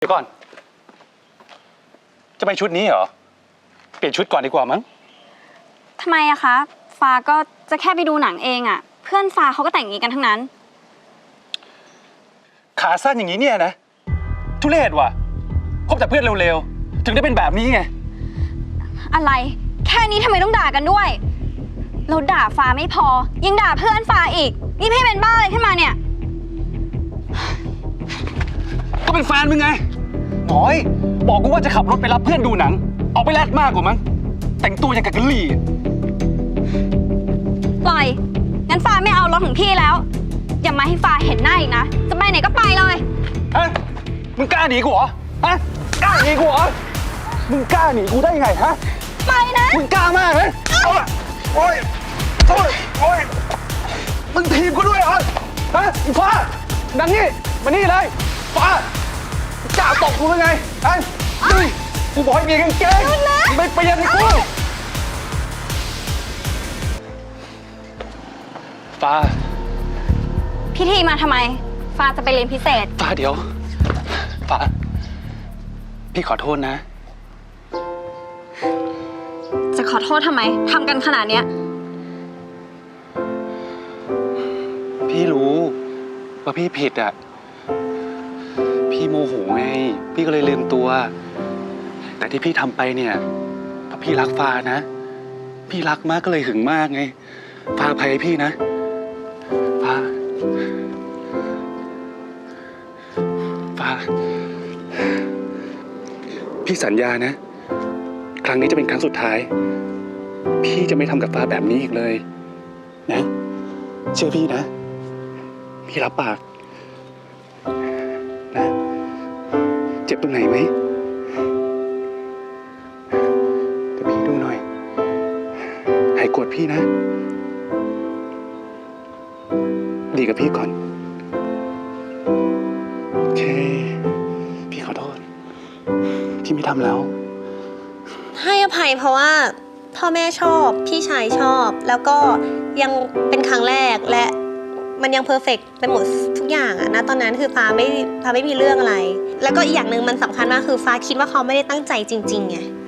เดี๋ยวก่อน จะไปชุดนี้เหรอ เปลี่ยนชุดก่อนดีกว่ามั้ง ทำไมอะคะ ฟ้าก็จะแค่ไปดูหนังเองอะเพื่อนฟ้าเขาก็แต่งอย่างนี้กันทั้งนั้น ขาสั้นอย่างนี้เนี่ยนะ ทุเรศว่ะ คบแต่เพื่อนเร็วๆ ถึงได้เป็นแบบนี้ไง อะไร แค่นี้ทำไมต้องด่ากันด้วย เราด่าฟ้าไม่พอ ยังด่าเพื่อนฟ้าอีก นี่พี่เป็นบ้าอะไรขึ้นมาเนี่ย ก็เป็นแฟนมึงไง หน้อย บอกกูว่าจะขับรถไปรับเพื่อนดูหนัง ออกไปแลดมากกว่ามั้ง แต่งตัวอย่างกับกะหรี่อะปล่อย งั้นฟ้าไม่เอารถของพี่แล้ว อย่ามาให้ฟ้าเห็นหน้าอีกนะ จะไปไหนก็ไปเลย ฮะ มึงกล้าหนีกูเหรอ ฮะ กล้าหนีกูเหรอ มึงกล้าหนีกูได้ยังไงฮะ ไปนะ มึงกล้ามากเลยโอ๊ยโอ๊ยโอ๊ยโอ๊ยมึงทีบกูด้วยเหรอ ฮะอีฟ้าดังนี่มานี่เลยฟ้า กล้าตบกูเป็นไงฮะนี่กูบอกให้มีกางเกงมึงไม่เปลี่ยนให้กูฟ้าพี่ทีมาทำไม ฟ้าจะไปเรียนพิเศษ ฟ้าเดี๋ยว ฟ้า พี่ขอโทษนะ จะขอโทษทำไมทำกันขนาดเนี้ย พี่รู้ว่าพี่ผิดอะ พี่โมโหไง พี่ก็เลยลืมตัว แต่ที่พี่ทำไปเนี่ยเพราะพี่รักฟ้านะ พี่รักมากก็เลยหึงมากไง ฟ้าอภัยให้พี่นะฟ้าฟ้า พี่สัญญานะ ครั้งนี้จะเป็นครั้งสุดท้าย พี่จะไม่ทำกับฟ้าแบบนี้อีกเลย นะ เชื่อพี่นะ พี่รับปากนะ เจ็บตรงไหนไหมเดี๋ยวพี่ดูหน่อย หายโกรธพี่นะ ดีกับพี่ก่อน โอเค พี่ขอโทษพี่ไม่ทำแล้ว ให้อภัยเพราะว่า พ่อแม่ชอบ พี่ชายชอบ แล้วก็ยังเป็นครั้งแรกและ มันยังเพอร์เฟกไปหมดทุกอย่างอะนะตอนนั้นคือฟ้าไม่ฟ้าไม่มีเรื่องอะไร แล้วก็อีกอย่างหนึ่งมันสำคัญมากคือฟ้าคิดว่าเขาไม่ได้ตั้งใจจริงๆไง